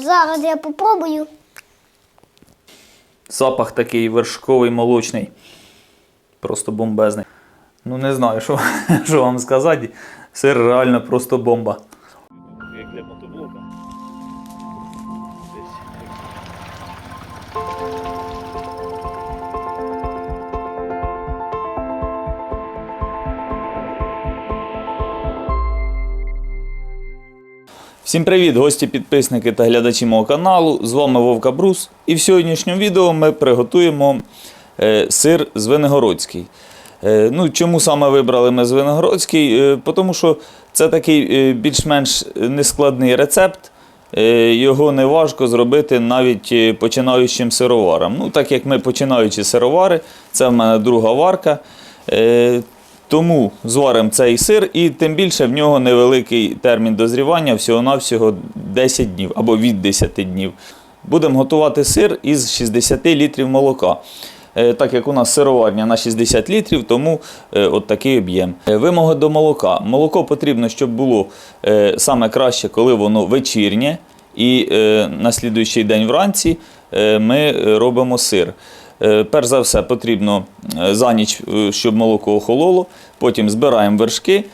зараз я попробую. Запах такий вершковий, молочний. Просто бомбезний. Ну не знаю, що, що вам сказати. Сир реально просто бомба. Всім привіт, гості, підписники та глядачі мого каналу. З вами Вовка Брус. І в сьогоднішньому відео ми приготуємо е, сир звенигородський. Е, ну, чому саме вибрали ми звенигородський? Е, тому що це такий більш-менш нескладний рецепт. Його не важко зробити навіть починаючим сироварам. Ну, так як ми починаючі сировари, це в мене друга варка. Тому зваримо цей сир, і тим більше в нього невеликий термін дозрівання, всього-навсього 10 днів або від 10 днів. Будемо готувати сир із 60 літрів молока. Е, Так як у нас сироварня на 60 літрів, тому е, от такий об'єм. Е, Вимоги до молока. Молоко потрібно, щоб було саме краще, коли воно вечірнє. І на слідуючий день вранці ми робимо сир. Е, Перш за все, потрібно е, за ніч, е, щоб молоко охололо. Потім збираємо вершки.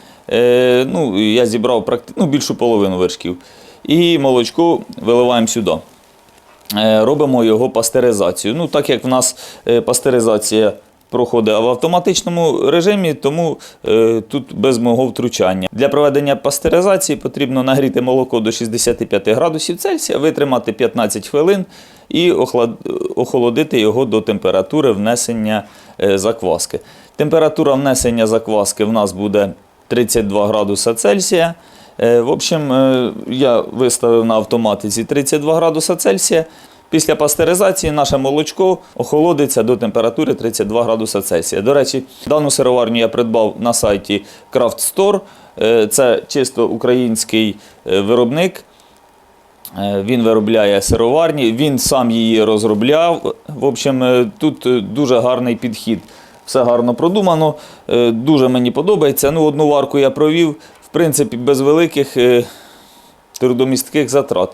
Ну, я зібрав практи... ну, більшу половину вершків. І молочко виливаємо сюди. Робимо його пастеризацію. Ну, так як в нас пастеризація проходить в автоматичному режимі, тому е, тут без мого втручання. Для проведення пастеризації потрібно нагріти молоко до 65 градусів Цельсія, витримати 15 хвилин і охолодити його до температури внесення е, закваски. Температура внесення закваски в нас буде 32 градуса Цельсія. Е, В общем, е, я виставив на автоматиці 32 градуса Цельсія. Після пастеризації наше молочко охолодиться до температури 32 градуса Цельсія. До речі, дану сироварню я придбав на сайті Craft Store. Е, Це чисто український е, виробник. Е, Він виробляє сироварні, він сам її розробляв. В общем, тут дуже гарний підхід. Все гарно продумано, дуже мені подобається. Ну, одну варку я провів, в принципі, без великих трудомістких затрат.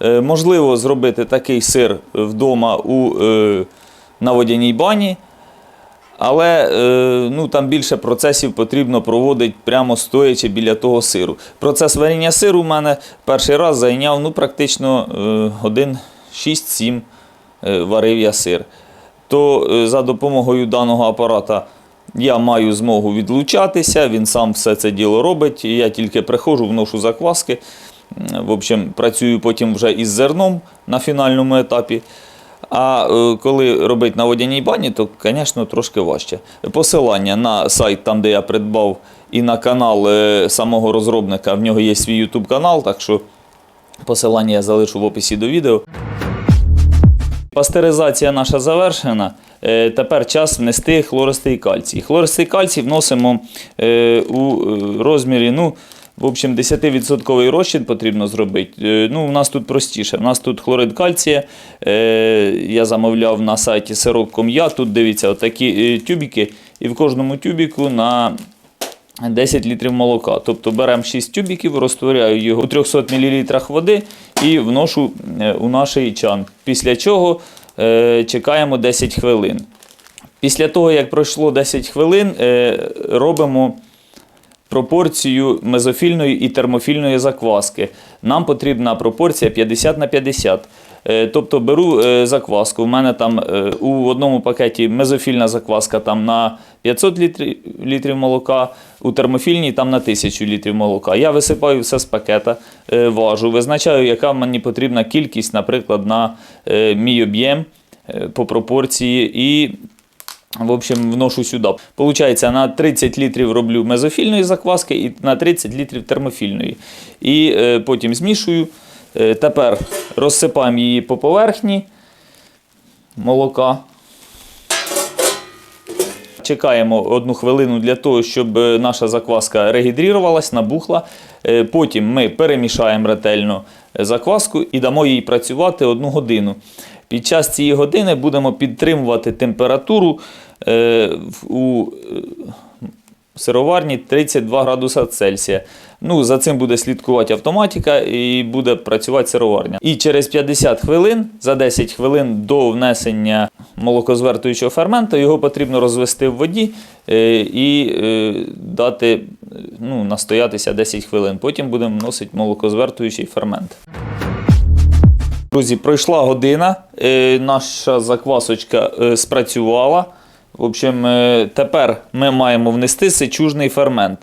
Е, Можливо зробити такий сир вдома у, е, на водяній бані, але е, ну, там більше процесів потрібно проводити прямо стоячи біля того сиру. Процес варіння сиру у мене перший раз зайняв ну, практично годин 6-7 е, варив я сир. То за допомогою даного апарата я маю змогу відлучатися, він сам все це діло робить. Я тільки приходжу, вношу закваски. В общем, працюю потім вже із зерном на фінальному етапі. А е, коли робити на водяній бані, то, звісно, трошки важче. Посилання на сайт, там, де я придбав, і на канал е, самого розробника, в нього є свій YouTube канал, так що посилання я залишу в описі до відео. Пастеризація наша завершена. Е, Тепер час внести хлористий кальцій. Хлористий кальцій вносимо у розмірі. ну, в общем, 10% розчин потрібно зробити. Е, Ну, у нас тут простіше. У нас тут хлорид кальція. Е, Я замовляв на сайті сирок.com.ua. Тут дивіться, отакі е, тюбики. І в кожному тюбіку на 10 літрів молока. Тобто беремо 6 тюбиків, розтворяю його у 300 мл води і вношу у наш чан. Після чого чекаємо 10 хвилин. Після того, як пройшло 10 хвилин, робимо пропорцію мезофільної і термофільної закваски. Нам потрібна пропорція 50 на 50. Е, Тобто беру е, закваску. У мене там е, у одному пакеті мезофільна закваска там на 500 літрів, літрів молока, у термофільній там на 1000 літрів молока. Я висипаю все з пакета, важу, визначаю, яка мені потрібна кількість, наприклад, на мій об'єм по пропорції. і в общем, вношу сюди. Получається, на 30 літрів роблю мезофільної закваски і на 30 літрів термофільної. І е, потім змішую. Е, тепер розсипаємо її по поверхні молока. Чекаємо одну хвилину для того, щоб е, наша закваска регідрірувалась, набухла. Е, Потім ми перемішаємо ретельно е, закваску і дамо їй працювати одну годину. Під час цієї години будемо підтримувати температуру е, у е, сироварні 32 градуса Цельсія. Ну, за цим буде слідкувати автоматика і буде працювати сироварня. І через 50 хвилин, за 10 хвилин до внесення молокозвертуючого ферменту, його потрібно розвести в воді е, і дати ну, настоятися 10 хвилин. Потім будемо вносити молокозвертуючий фермент. Друзі, пройшла година, е, наша заквасочка е, спрацювала. В общем, е, тепер ми маємо внести сечужний фермент.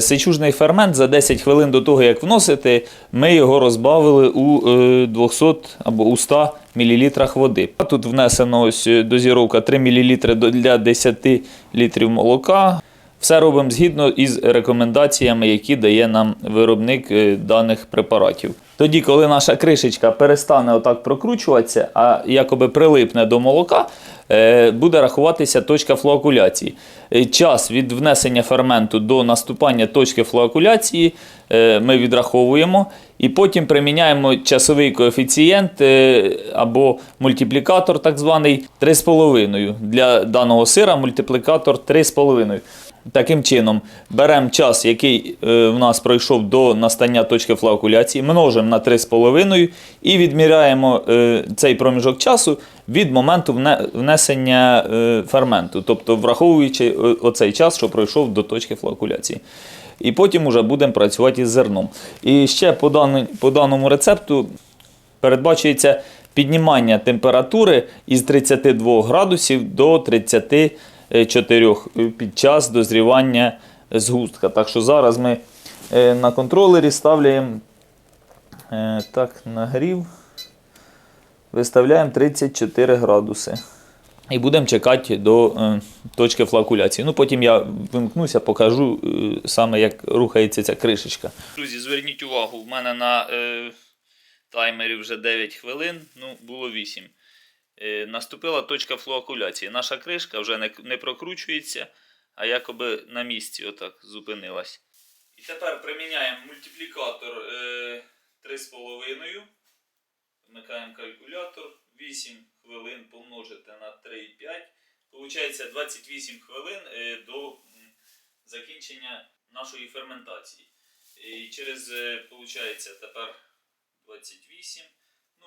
Сечужний фермент за 10 хвилин до того, як вносити, ми його розбавили у е, 200 або у 100 мл води. Тут внесено ось дозіровка 3 мл для 10 літрів молока. Все робимо згідно із рекомендаціями, які дає нам виробник е, даних препаратів. Тоді, коли наша кришечка перестане отак прокручуватися, а якоби прилипне до молока, е, буде рахуватися точка флоакуляції. Е, Час від внесення ферменту до наступання точки флоакуляції ми відраховуємо і потім приміняємо часовий коефіцієнт або мультиплікатор, так званий 3,5. Для даного сира мультиплікатор 3,5. Таким чином, беремо час, який е, в нас пройшов до настання точки флоакуляції, множимо на 3,5 і відміряємо е, цей проміжок часу від моменту внесення е, ферменту, тобто враховуючи оцей час, що пройшов до точки флоакуляції. І потім вже будемо працювати із зерном. І ще по, по даному рецепту передбачується піднімання температури із 32 градусів до 34 під час дозрівання згустка. Так що зараз ми е, на контролері ставляємо е, так, нагрів, виставляємо 34 градуси. І будемо чекати до е, точки флакуляції. Ну, потім я вимкнуся, покажу е, саме, як рухається ця кришечка. Друзі, зверніть увагу, в мене на е, таймері вже 9 хвилин, ну, було 8. Е, наступила точка флоакуляції. Наша кришка вже не, не прокручується, а якоби на місці отак зупинилась. І тепер приміняємо мультиплікатор е, 3,5. Вмикаємо калькулятор. 8 хвилин помножити на 3,5. Получається 28 хвилин е, до закінчення нашої ферментації. І через, е, получається, тепер 28.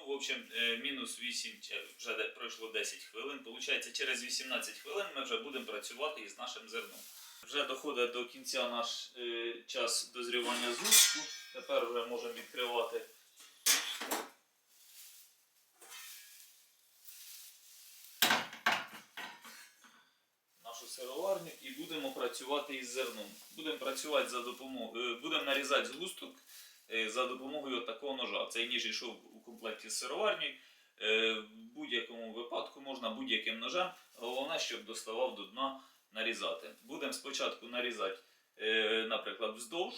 В общем, е, мінус 8, вже пройшло 10 хвилин. Получається, через 18 хвилин ми вже будемо працювати із нашим зерном. Вже доходить до кінця наш е, час дозрівання згустку. Тепер вже можемо відкривати нашу сироварню і будемо працювати із зерном. Будемо працювати за допомогою, будемо нарізати згусток е, за допомогою такого ножа. Цей ніж йшов у комплекті з сироварнею. Е, В будь-якому випадку можна будь-яким ножем. Головне, щоб доставав до дна нарізати. Будемо спочатку нарізати, е, наприклад, вздовж,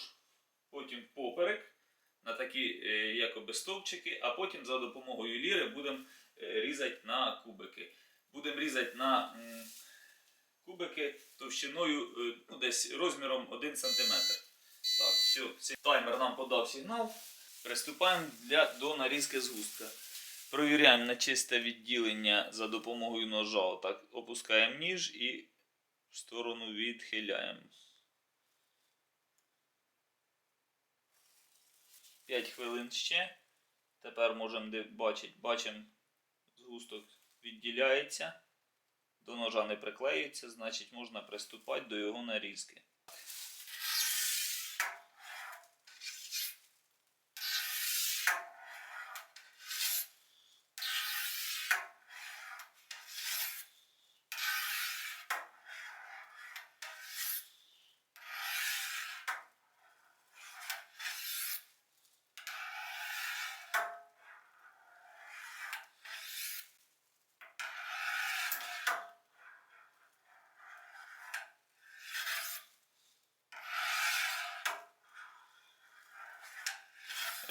потім поперек на такі е, якоби стовпчики, а потім за допомогою ліри будемо е, різати на кубики. Будемо різати на кубики товщиною е, ну, десь розміром 1 см. Так, все, цей таймер нам подав сигнал. Приступаємо для, до нарізки згустка. Провіряємо на чисте відділення за допомогою ножа. Отак опускаємо ніж і в сторону відхиляємо. 5 хвилин ще. Тепер можемо бачити, бачимо, згусток відділяється, до ножа не приклеюється, значить можна приступати до його нарізки.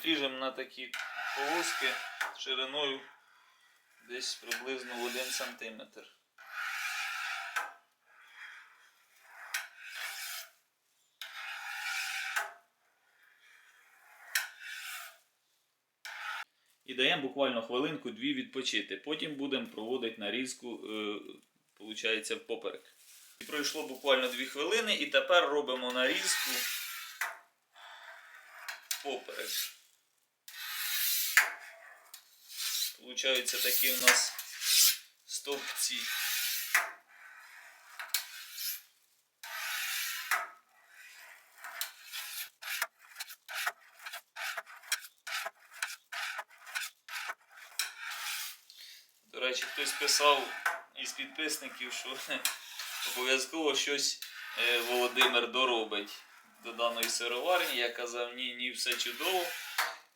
Ріжемо на такі полоски шириною десь приблизно в 1 см. І даємо буквально хвилинку-дві відпочити. Потім будемо проводити нарізку, е, получається, поперек. Пройшло буквально 2 хвилини і тепер робимо нарізку поперек. Получаються такі у нас стовпці. До речі, хтось писав із підписників, що обов'язково щось е, Володимир доробить до даної сироварні. Я казав, ні, ні, все чудово.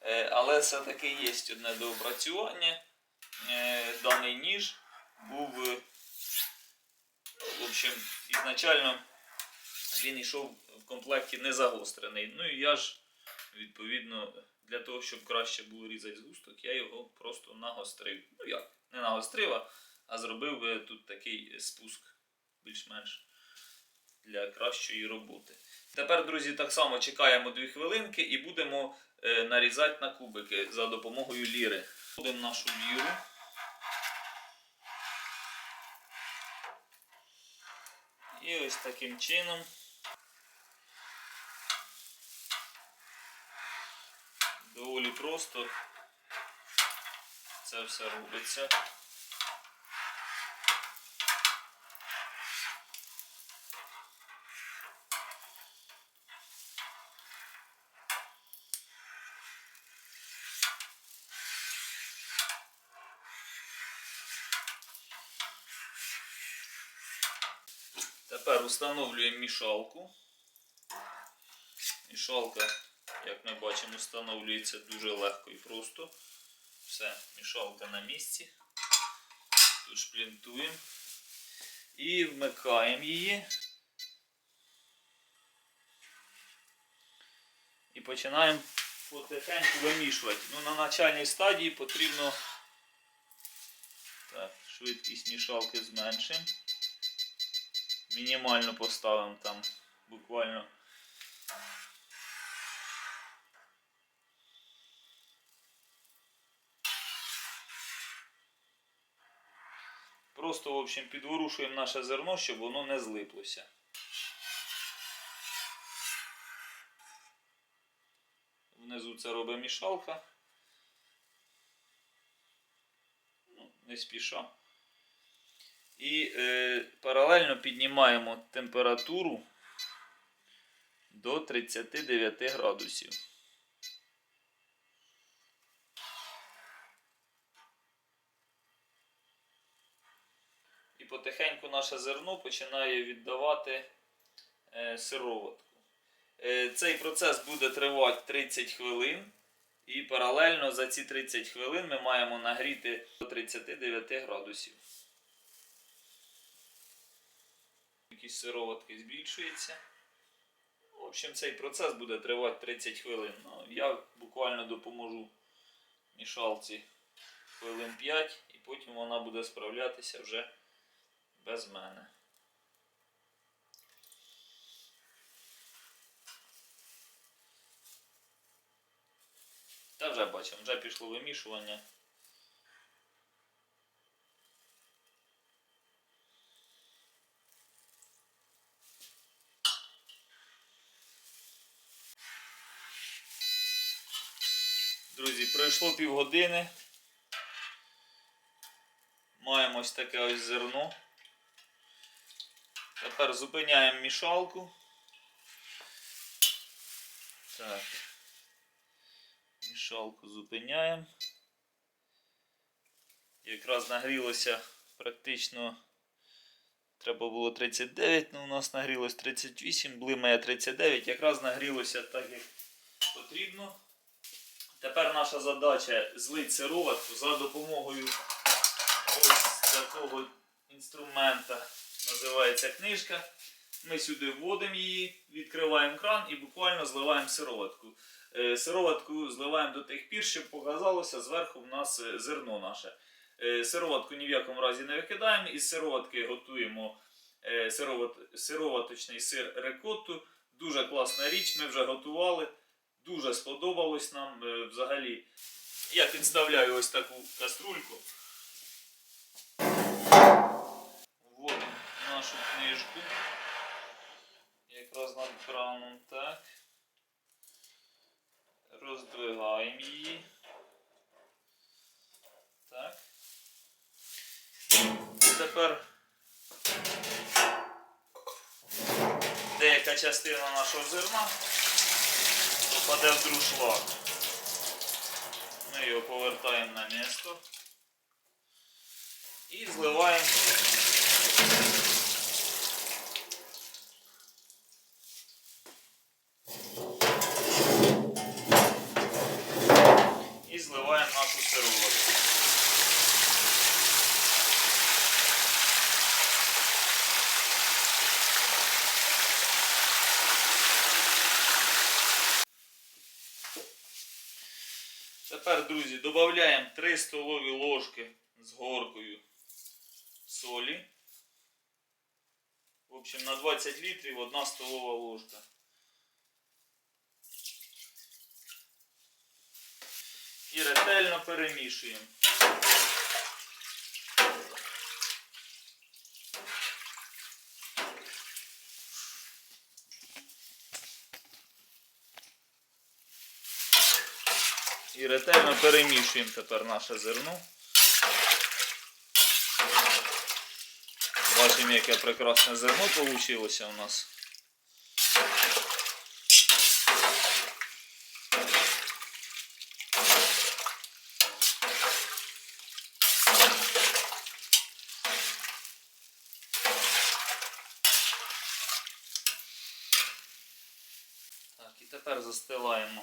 Е, Але все-таки є одне доопрацювання. Е, Даний ніж був, е, в общем, ізначально він йшов в комплекті не загострений. Ну і я ж, відповідно, для того, щоб краще було різати згусток, я його просто нагострив. Ну як, не нагострив, а- зробив тут такий спуск більш-менш для кращої роботи. Тепер, друзі, так само чекаємо 2 хвилинки і будемо нарізати на кубики за допомогою ліри. Вводимо нашу ліру. І ось таким чином. Доволі просто це все робиться. Тепер встановлюємо мішалку. Мішалка, як ми бачимо, встановлюється дуже легко і просто. Все, мішалка на місці. Тут шплінтуємо. І вмикаємо її. І починаємо потихеньку вимішувати. Ну, на начальній стадії потрібно так, швидкість мішалки зменшимо. Мінімально поставимо там буквально. Просто, в общем, підворушуємо наше зерно, щоб воно не злиплося. Внизу це робить мішалка. Ну, не спіша. І е, паралельно піднімаємо температуру до 39 градусів. І потихеньку наше зерно починає віддавати е, сироватку. Е, цей процес буде тривати 30 хвилин. І паралельно за ці 30 хвилин ми маємо нагріти до 39 градусів. Якісь сироватки збільшується. В общем, цей процес буде тривати 30 хвилин. Ну, я буквально допоможу мішалці хвилин 5 і потім вона буде справлятися вже без мене. Та вже бачимо, вже пішло вимішування. Друзі, пройшло півгодини. Маємо ось таке ось зерно. Тепер зупиняємо мішалку. Так. Мішалку зупиняємо. Якраз нагрілося практично. Треба було 39, але у нас нагрілося 38, блимає 39. Якраз нагрілося так, як потрібно. Тепер наша задача злити сироватку за допомогою ось такого інструмента. Називається книжка. Ми сюди вводимо її, відкриваємо кран і буквально зливаємо сироватку. Е, Сироватку зливаємо до тих пір, щоб показалося зверху в нас е, зерно наше. Е, Сироватку ні в якому разі не викидаємо. Із сироватки готуємо сироваточний сир рекотту. Дуже класна річ, ми вже готували. Дуже сподобалось нам е, взагалі. Я підставляю ось таку каструльку. Вводимо нашу книжку. Якраз над краном так. Роздвигаємо її. Так. І тепер деяка частина нашого зерна попаде в друшлаг. Ми його повертаємо на місто і зливаємо і зливаємо нашу сироватку. Тепер, друзі, додаємо 3 столові ложки з горкою солі. В общем, на 20 літрів 1 столова ложка. І ретельно перемішуємо. Ретельно перемішуємо тепер наше зерно. Бачимо, яке прекрасне зерно вийшло у нас. Так, і тепер застилаємо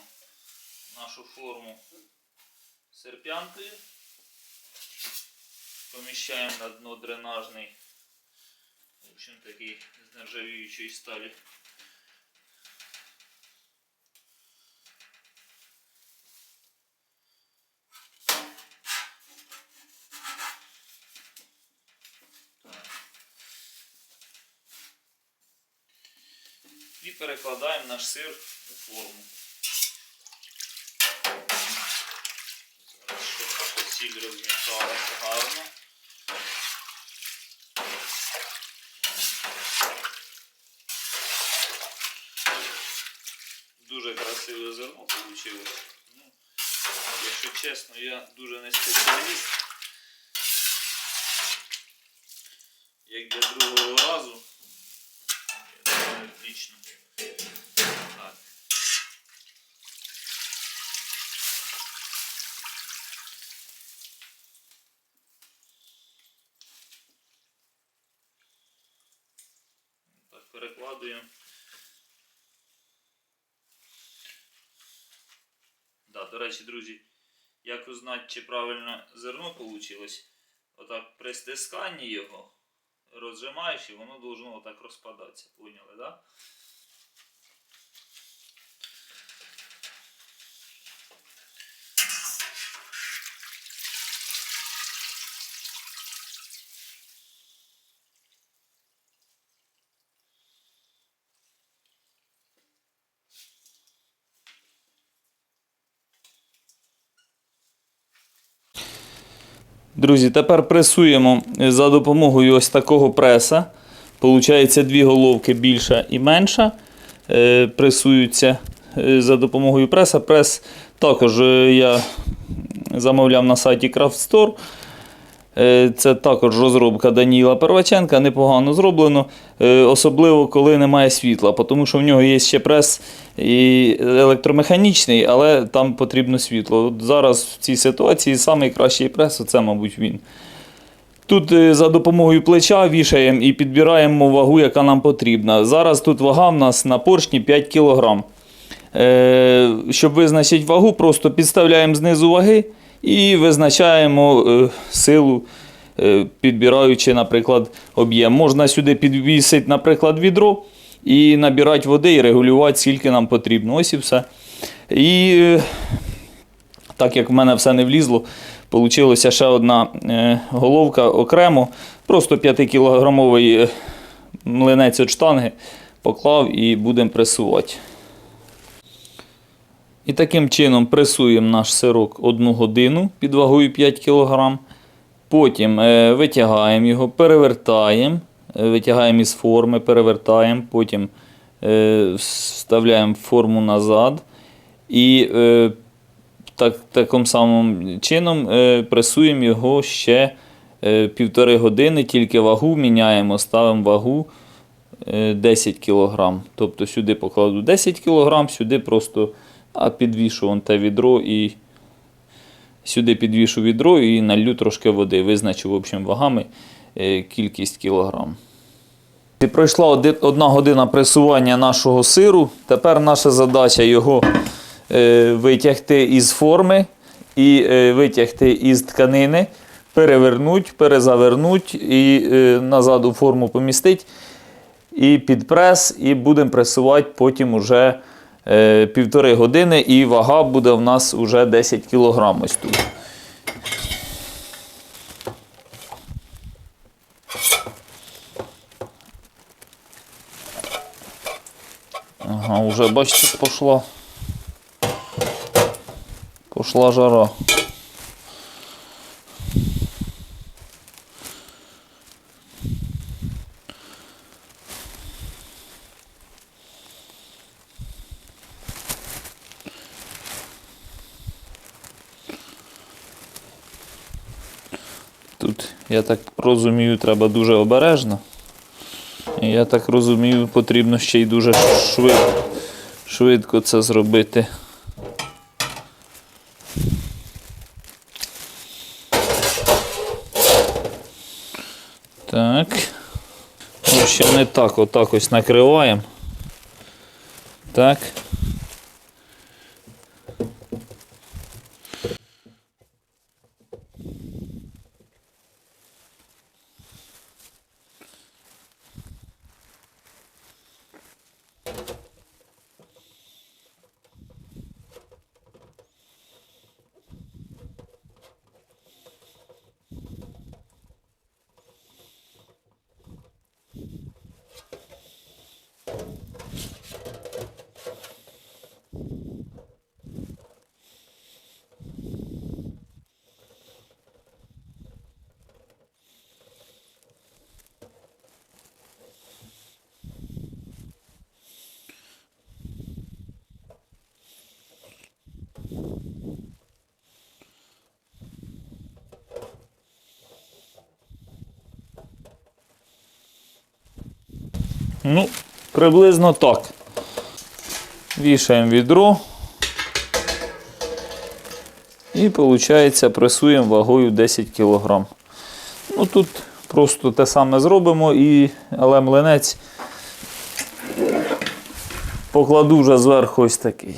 нашу форму серпянкою. Поміщаємо на дно дренажний, в общем такий з нержавіючої сталі. І перекладаємо наш сир у форму. Зараз, щоб наша розмішалася гарно. Дуже красиве зерно вийшло. Ну, якщо чесно, я дуже не спеціаліст. Як для другого разу. Я думаю, отлично. Так. Так, перекладуємо. Да, до речі, друзі, як узнати, чи правильно зерно вийшло, отак при стисканні його розжимаєш і воно должно отак розпадатися. Поняли, да? Друзі, тепер пресуємо за допомогою ось такого преса. Получається дві головки більша і менша. Е, Пресуються е, за допомогою преса. Прес також е, я замовляв на сайті Craft Store. Е, Це також розробка Даніла Перваченка, непогано зроблено, е, особливо коли немає світла, тому що в нього є ще прес і електромеханічний, але там потрібно світло. От зараз в цій ситуації найкращий прес це, мабуть, він. Тут е, за допомогою плеча вішаємо і підбираємо вагу, яка нам потрібна. Зараз тут вага в нас на поршні 5 кг. Щоб визначити вагу, просто підставляємо знизу ваги і визначаємо е, силу, е, підбираючи, наприклад, об'єм. Можна сюди підвісити, наприклад, відро і набирати води і регулювати, скільки нам потрібно. Ось і все. І е, так як в мене все не влізло, Получилася ще одна головка окремо. Просто 5-кілограмовий е, млинець від штанги поклав і будемо пресувати. І таким чином пресуємо наш сирок 1 годину під вагою 5 кг. Потім е, витягаємо його, перевертаємо, е, витягаємо із форми, перевертаємо, потім е, вставляємо форму назад і так, таким самим чином пресуємо його ще півтори години, тільки вагу міняємо, ставимо вагу е, 10 кг. Тобто сюди покладу 10 кг, сюди просто а, підвішу вон те відро і сюди підвішу відро і налью трошки води. Визначу в общем, вагами е, кількість кілограм. І Пройшла одна година пресування нашого сиру. Тепер наша задача його е, витягти із форми і е, витягти із тканини, перевернуть, перезавернуть і назад у форму помістити. І під прес, і будемо пресувати потім уже півтори години, і вага буде в нас уже 10 кг ось тут. Ага, уже бачите, пошла. Пошла жара. Тут, я так розумію, треба дуже обережно. Я так розумію, потрібно ще й дуже швидко, швидко це зробити. Так. Ну, ще не так, отак ось накриваємо. Так. Ну, приблизно так. Вішаємо відро. І виходить, пресуємо вагою 10 кг. Ну тут просто те саме зробимо, і, але млинець покладу вже зверху ось такий.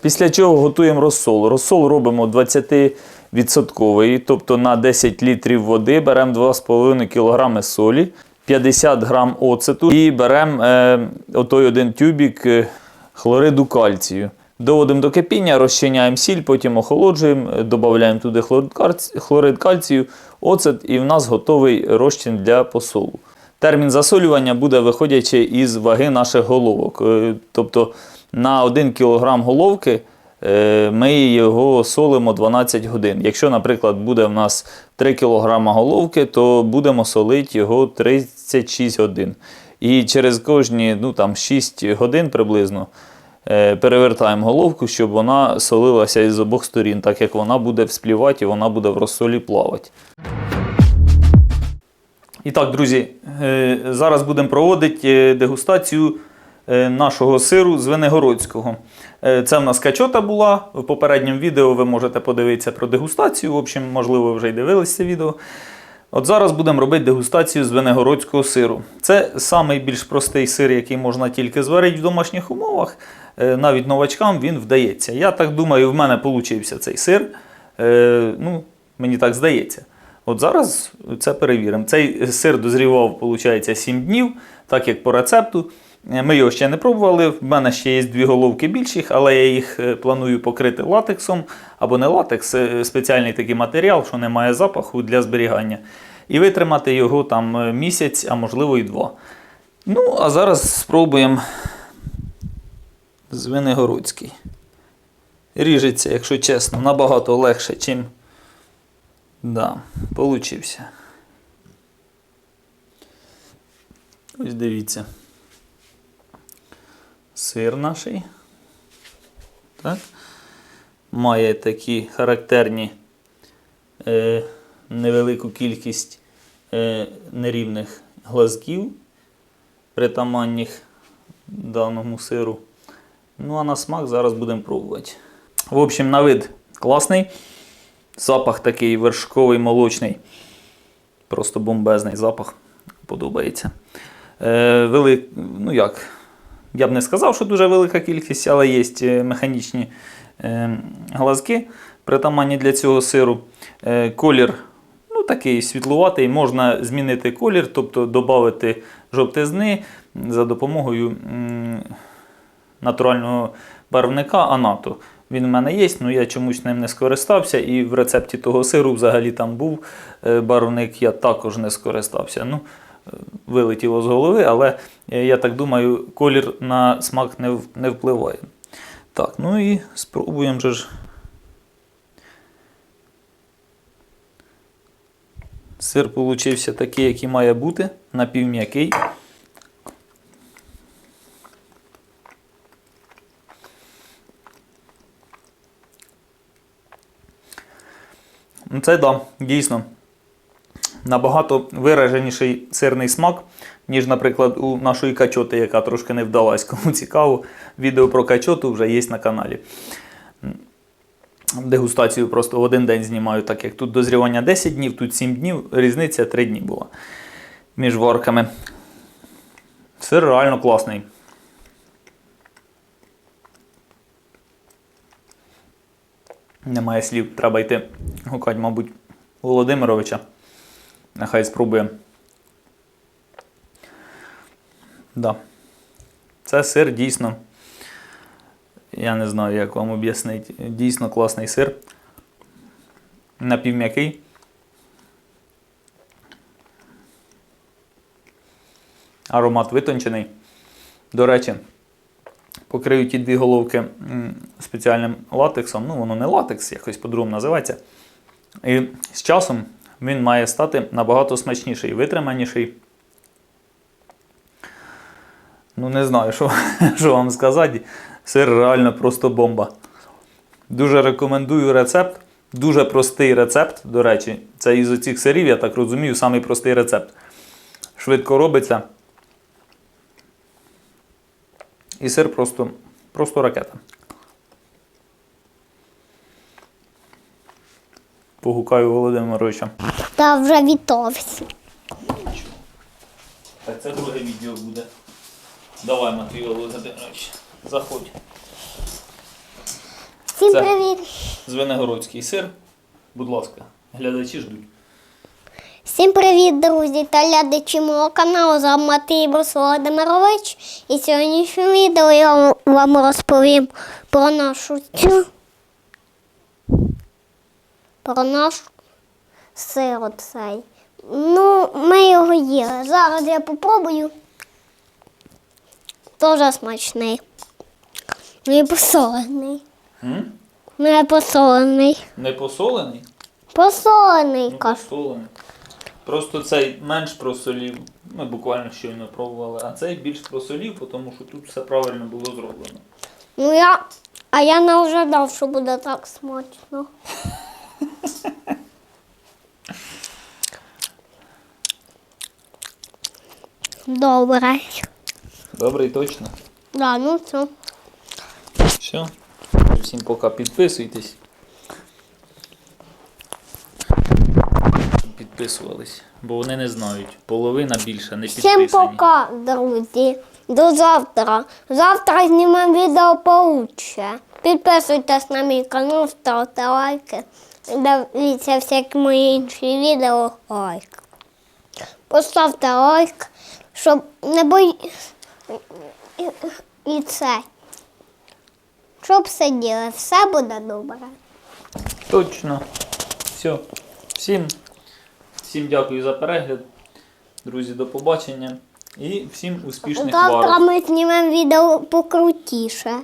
Після чого готуємо розсол. Розсол робимо 20%, тобто на 10 літрів води беремо 2,5 кг солі, 50 грам оцету і беремо е, отой один тюбік е, хлориду кальцію. Доводимо до кипіння, розчиняємо сіль, потім охолоджуємо, е, додаємо туди хлорид кальцію, оцет і в нас готовий розчин для посолу. Термін засолювання буде виходячи із ваги наших головок. Е, Тобто на 1 кг головки ми його солимо 12 годин. Якщо, наприклад, буде в нас 3 кг головки, то будемо солити його 36 годин. І через кожні ну, там, 6 годин приблизно е, перевертаємо головку, щоб вона солилася із обох сторін, так як вона буде всплівати і вона буде в розсолі плавати. І так, друзі, е, зараз будемо проводити е, дегустацію е, нашого сиру з Венегородського. Е, Це в нас качота була. В попередньому відео ви можете подивитися про дегустацію. В общем, можливо, вже й дивилися це відео. От зараз будемо робити дегустацію з венегородського сиру. Це самий більш простий сир, який можна тільки зварити в домашніх умовах. Е, Навіть новачкам він вдається. Я так думаю, в мене получився цей сир. Е, Ну, мені так здається. От зараз це перевіримо. Цей сир дозрівав, виходить, 7 днів, так як по рецепту. Е, Ми його ще не пробували. В мене ще є дві головки більших, але я їх е, планую покрити латексом або не латекс, е, спеціальний такий матеріал, що не має запаху для зберігання. І витримати його там місяць, а можливо і два. Ну, а зараз спробуємо Звенигородський. Ріжеться, якщо чесно, набагато легше, чим Да, получився. Ось дивіться. Сир наший. Так. Має такі характерні е, невелику кількість е, нерівних глазків, притаманних даному сиру. Ну, а на смак зараз будемо пробувати. В общем, на вид класний. Запах такий вершковий, молочний. Просто бомбезний запах. Подобається. Е, вели... Ну як? Я б не сказав, що дуже велика кількість, але є е, механічні е, глазки, притаманні для цього сиру. Е, колір ну, такий світлуватий, можна змінити колір, тобто додати жовтизни за допомогою натурального барвника Анато. Він в мене є, але я чомусь ним не скористався. І в рецепті того сиру взагалі там був барвник, я також не скористався. Ну, вилетіло з голови, але е, я так думаю, колір на смак не, не впливає. Так, ну і спробуємо же ж. Сир получився такий, який має бути, напівм'який. Ну, Це да, дійсно набагато вираженіший сирний смак, ніж, наприклад, у нашої качоти, яка трошки не вдалась. Кому цікаво, відео про качоту вже є на каналі. Дегустацію просто в один день знімаю, так як тут дозрівання 10 днів, тут 7 днів, різниця 3 дні була між варками. Сир реально класний. Немає слів, треба йти гукати, мабуть, Володимировича. Нехай спробує. Да. Це сир дійсно. Я не знаю, як вам об'яснити. Дійсно класний сир. Напівм'який. Аромат витончений. До речі, покрию ті дві головки спеціальним латексом. Ну, воно не латекс, якось по-другому називається. І з часом він має стати набагато смачніший, витриманіший. Ну, не знаю, що, що вам сказати. Сир реально просто бомба. Дуже рекомендую рецепт. Дуже простий рецепт, до речі. Це із оцих сирів, я так розумію, самий простий рецепт. Швидко робиться. І сир просто, просто ракета. Погукаю Володимировича. Та вже вітовся. Так, це друге відео буде. Давай, Матвій Володимирович, заходь. Всім Це- привіт! Звенигородський сир. Будь ласка, глядачі ждуть. Всім привіт, друзі та глядачі мого каналу з вами Матвій Брус Володимирович. І сьогоднішнє відео я вам розповім про нашу цю про наш сир оцей. Ну, ми його їли. Зараз я попробую. Дуже смачний. Не посолений. М? Не посолений. Не посолений? Посолений, Ну, кажу. посолений. Просто цей менш просолів. Ми буквально щойно пробували, а цей більш просолів, тому що тут все правильно було зроблено. Ну я. А я не ожидав, що буде так смачно. Добре. Добре і точно. Да, ну все. Все. Всім пока підписуйтесь. Підписувались. Бо вони не знають. Половина більше не Всім пока, друзі. До завтра. Завтра знімемо відео получше. Підписуйтесь на мій канал, ставте лайки. Дивіться всякі мої інші відео. Лайк. Поставте лайк, щоб не бой... І, це. Щоб сиділи, все буде добре. Точно. Все. Всім, всім дякую за перегляд. Друзі, до побачення. І всім успішних Завтра ми знімемо відео покрутіше.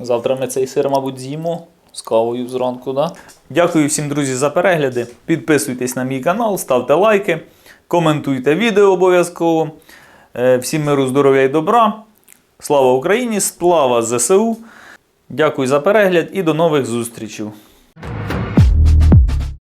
Завтра ми цей сир, мабуть, з'їмо з кавою зранку, да? Дякую всім, друзі, за перегляди. Підписуйтесь на мій канал, ставте лайки, коментуйте відео обов'язково. Е, Всім миру, здоров'я і добра. Слава Україні! Слава ЗСУ! Дякую за перегляд і до нових зустрічей.